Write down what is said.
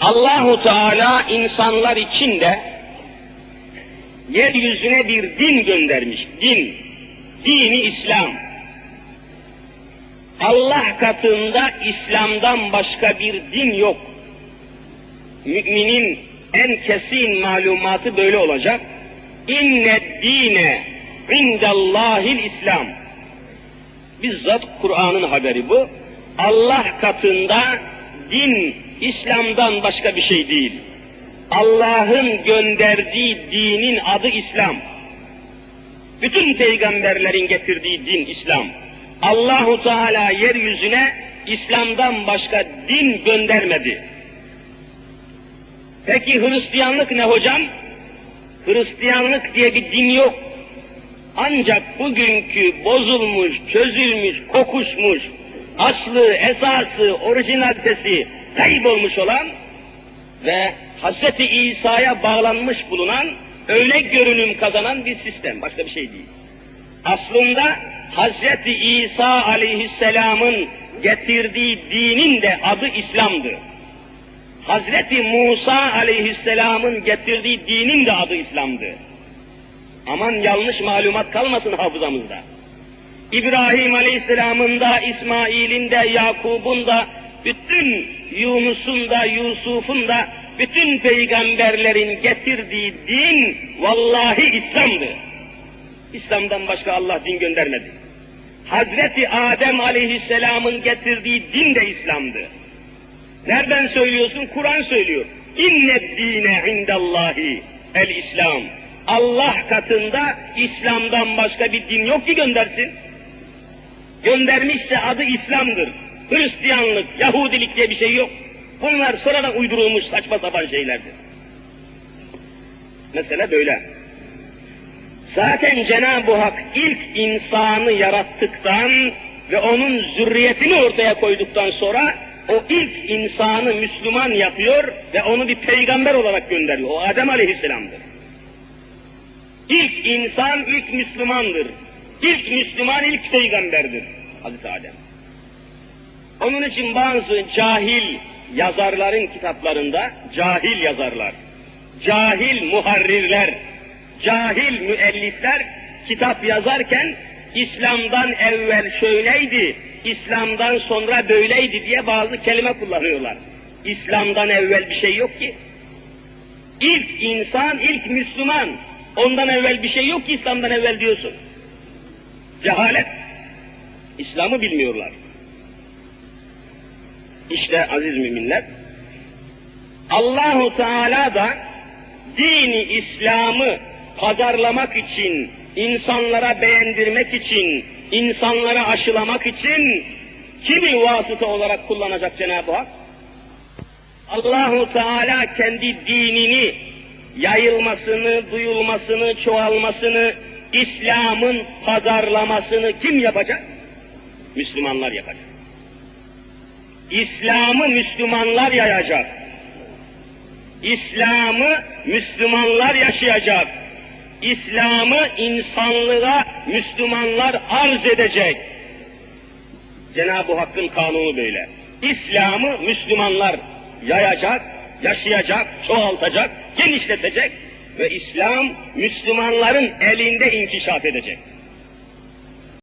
Allahu Teala insanlar için de yeryüzüne bir din göndermiş. Din. Dini İslam. Allah katında İslam'dan başka bir din yok. Müminin en kesin malumatı böyle olacak. İnne dine indallahil İslam. Bizzat Kur'an'ın haberi bu. Allah katında din İslam'dan başka bir şey değil. Allah'ın gönderdiği dinin adı İslam. Bütün peygamberlerin getirdiği din İslam. Allahu Teala yeryüzüne İslam'dan başka din göndermedi. Peki Hristiyanlık ne hocam? Hristiyanlık diye bir din yok. Ancak bugünkü bozulmuş, çözülmüş, kokuşmuş, aslı, esası, orijinalitesi kaybolmuş olan ve Hz. İsa'ya bağlanmış bulunan, öyle görünüm kazanan bir sistem, başka bir şey değil. Aslında Hz. İsa aleyhisselamın getirdiği dinin de adı İslam'dı. Hazreti Musa aleyhisselamın getirdiği dinin de adı İslam'dı. Aman yanlış malumat kalmasın hafızamızda. İbrahim aleyhisselamın da, İsmail'in de, Yakub'un da, bütün Yunus'un da, Yusuf'un da, bütün peygamberlerin getirdiği din vallahi İslam'dı. İslam'dan başka Allah din göndermedi. Hazreti Adem aleyhisselamın getirdiği din de İslam'dı. Nereden söylüyorsun? Kur'an söylüyor. İnne dine indallahi el İslam. Allah katında İslam'dan başka bir din yok ki göndersin. Göndermişse adı İslam'dır. Hristiyanlık, Yahudilik diye bir şey yok. Bunlar sonradan uydurulmuş saçma sapan şeylerdir. Mesele böyle. Zaten Cenab-ı Hak ilk insanı yarattıktan ve onun zürriyetini ortaya koyduktan sonra o ilk insanı Müslüman yapıyor ve onu bir peygamber olarak gönderiyor. O Adem Aleyhisselam'dır. İlk insan ilk Müslümandır. İlk Müslüman ilk peygamberdir. Hazreti Adem. Onun için bazı cahil yazarların kitaplarında, cahil yazarlar, cahil muharrirler, cahil müellifler kitap yazarken İslam'dan evvel şöyleydi, İslam'dan sonra böyleydi diye bazı kelime kullanıyorlar. İslam'dan evvel bir şey yok ki. İlk insan, ilk Müslüman. Ondan evvel bir şey yok ki İslam'dan evvel diyorsun. Cehalet. İslam'ı bilmiyorlar. İşte aziz müminler, Allahu Teala da dini İslam'ı pazarlamak için, insanlara beğendirmek için, insanlara aşılamak için kimi vasıta olarak kullanacak Cenab-ı Hak? Allahu Teala kendi dinini yayılmasını, duyulmasını, çoğalmasını, İslam'ın pazarlamasını kim yapacak? Müslümanlar yapacak. İslam'ı Müslümanlar yayacak. İslam'ı Müslümanlar yaşayacak. İslam'ı insanlığa Müslümanlar arz edecek. Cenab-ı Hakk'ın kanunu böyle. İslam'ı Müslümanlar yayacak, yaşayacak, çoğaltacak, genişletecek ve İslam Müslümanların elinde inkişaf edecek.